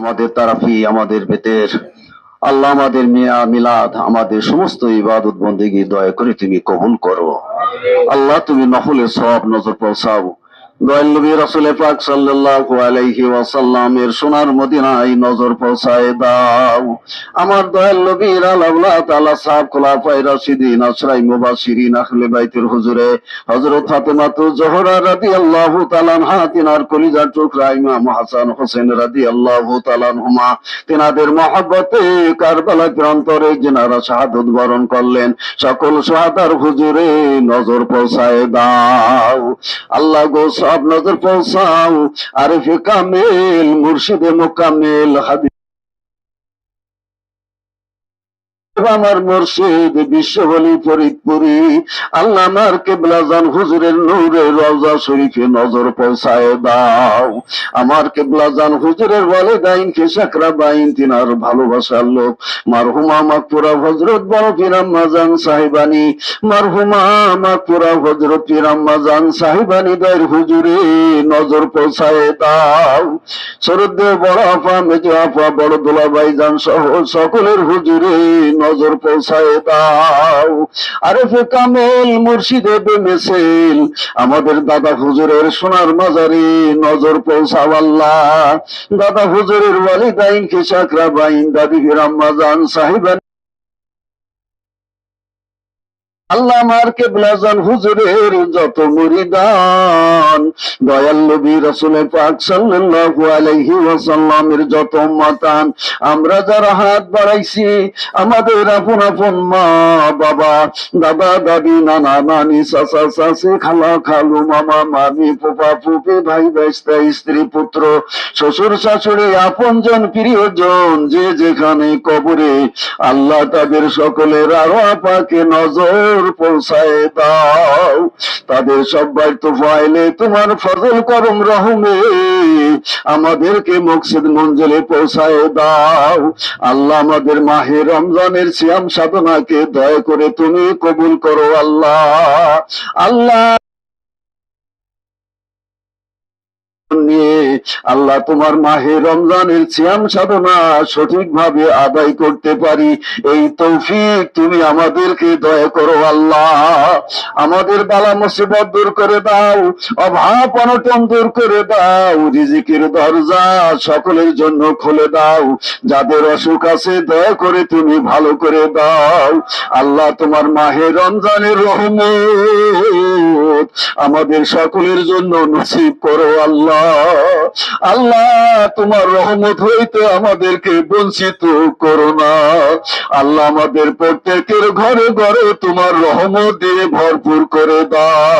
আমাদের তারাফি, আমাদের বেতের আল্লাহ আমাদের মিয়া, মিলাদ, আমাদের সমস্ত ইবাদত বন্দেগী দয়া করে তুমি কবুল করো। আল্লাহ তুমি নফলের সব নজর পৌঁছাও। দয়াল নবী রাসূলের পাক সাল্লাল্লাহু আলাইহি ওয়াসাল্লামের সোনার মদিনায় নজর পৌঁছায় দাও। আমার তিনাদের কারবালা প্রান্তরে যেনারা শাহাদত বরণ করলেন, সকল শাহাদার হুজুরে নজর পৌঁছায় দাও। আল্লাহ গো সব নজর পৌঁছাও। আরিফে কামেল মুর্শিদে মোকামেল হাদি আমার মুর্শিদ বিশ্ববলী ফরিদপুরি আল্লাহ আমার কেবলাজান হুজুরের নূরে রওজা শরীফে নজর পৌঁছায় দাও। আমার কেবলাজান হুজুরের বলে বাইন, তিনার ভালোবাসার লোক। মারহুমা মাকপুরা হজরত বড় জান মারহুমা মাকপুরা হজরত জান দায়ের হুজুরে নজর পৌঁছায় দাও। শরদ্দেব বড় আপা আপা বড় দোলাবাই জান সহ সকলের হুজুরে নজর পৌঁছায় দাও। আরেফে কামেল মুর্শিদে বেমেসেল আমাদের দাদা হুজুরের সোনার মাজারে নজর পৌঁছাও আল্লাহ। দাদা হুজুরের ওয়ালিদাইন কে সাকরা বাইন দাদি ফিরাম্মা জান সাহেবান। আল্লাহ আমার কেবলাজান হুজুরের যত মুরিদান। দয়াল যত আমরা যারা হাত বাড়াইছি, আমাদের আপন আপন মা বাবা দাদা, দাদি, নানা, নানি খালা, খালু, মামা, মামি ভাই ভাইস্তা স্ত্রী, পুত্র, শ্বশুর, শাশুড়ি, আপনজন, প্রিয়জন, যে যেখানে কবরে, আল্লাহ তাদের সকলের আরও আপাকে নজর পৌঁছায় দাও। তাদের সবাই তো ফাইলে তোমার ফজল করম রহমে, আমাদেরকে মকসিদ মঞ্জলে পৌঁছায় দাও। আল্লাহ আমাদের মাহে রমজানের সিয়াম সাধনাকে দয়া করে তুমি কবুল করো আল্লাহ। আল্লাহ নিয়ে আল্লাহ তোমার মাহে রমজানের সিয়াম সাধনা সঠিকভাবে আদায় করতে পারি। এই তৌফিক তুমি আমাদেরকে দয়া করো আল্লাহ। আমাদের বালা মুসিবত দূর করে দাও, অভাব অনটন দূর করে দাও, রিজিকের দরজা সকলের জন্য খুলে দাও। যাদের অসুখ আছে দয়া করে তুমি ভালো করে দাও। আল্লাহ তোমার মাহে রমজানের রহমত আমাদের সকলের জন্য নসিব করো আল্লাহ। আল্লাহ, তোমার রহমত হইতে আমাদেরকে বঞ্চিত করো না। আল্লাহ আমাদের প্রত্যেকের ঘরে ঘরে তোমার রহমত দিয়ে ভরপুর করে দাও।